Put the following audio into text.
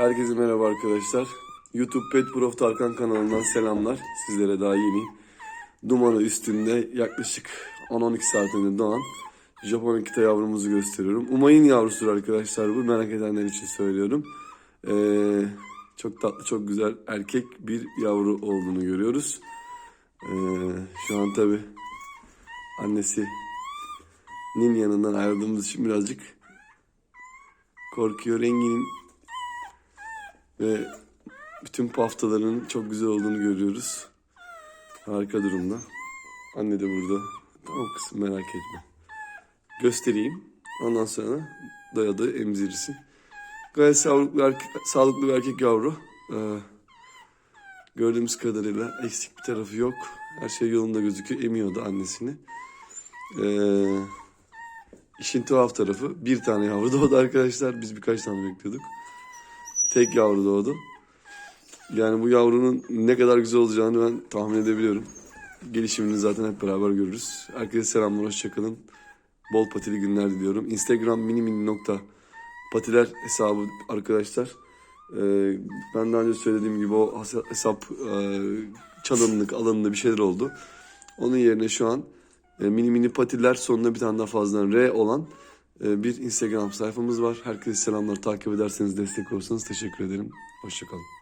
Herkese merhaba arkadaşlar. YouTube Pet Prof Tarkan kanalından selamlar. Sizlere daha yeni. Dumanı üstünde yaklaşık 10-12 saatinde doğan Japon kita yavrumuzu gösteriyorum. Umay'ın yavrusudur arkadaşlar bu. Merak edenler için söylüyorum. Ee, çok tatlı, çok güzel erkek bir yavru olduğunu görüyoruz. Ee, şu an tabi annesi Nin yanından ayrıldığımız için birazcık korkuyor. Renginin ve bütün paftalarının çok güzel olduğunu görüyoruz. Harika durumda. Anne de burada. Tamam kızım merak etme. Göstereyim. Ondan sonra dayadı emzirirsin. Gayet sağlıklı, bir erkek, sağlıklı bir erkek yavru. Ee, gördüğümüz kadarıyla eksik bir tarafı yok. Her şey yolunda gözüküyor. Emiyordu annesini. Ee, işin tuhaf tarafı bir tane yavru doğdu arkadaşlar. Biz birkaç tane bekliyorduk. Tek yavru doğdu. Yani bu yavrunun ne kadar güzel olacağını ben tahmin edebiliyorum. Gelişimini zaten hep beraber görürüz. Herkese selamlar, hoşçakalın. Bol patili günler diliyorum. Instagram minimini nokta patiler hesabı arkadaşlar. Ee, ben daha önce söylediğim gibi o hesap e, çalındık, alındı bir şeyler oldu. Onun yerine şu an e, mini mini patiller sonunda bir tane daha fazladan R olan bir Instagram sayfamız var. Herkese selamlar. Takip ederseniz destek olursanız teşekkür ederim. Hoşçakalın.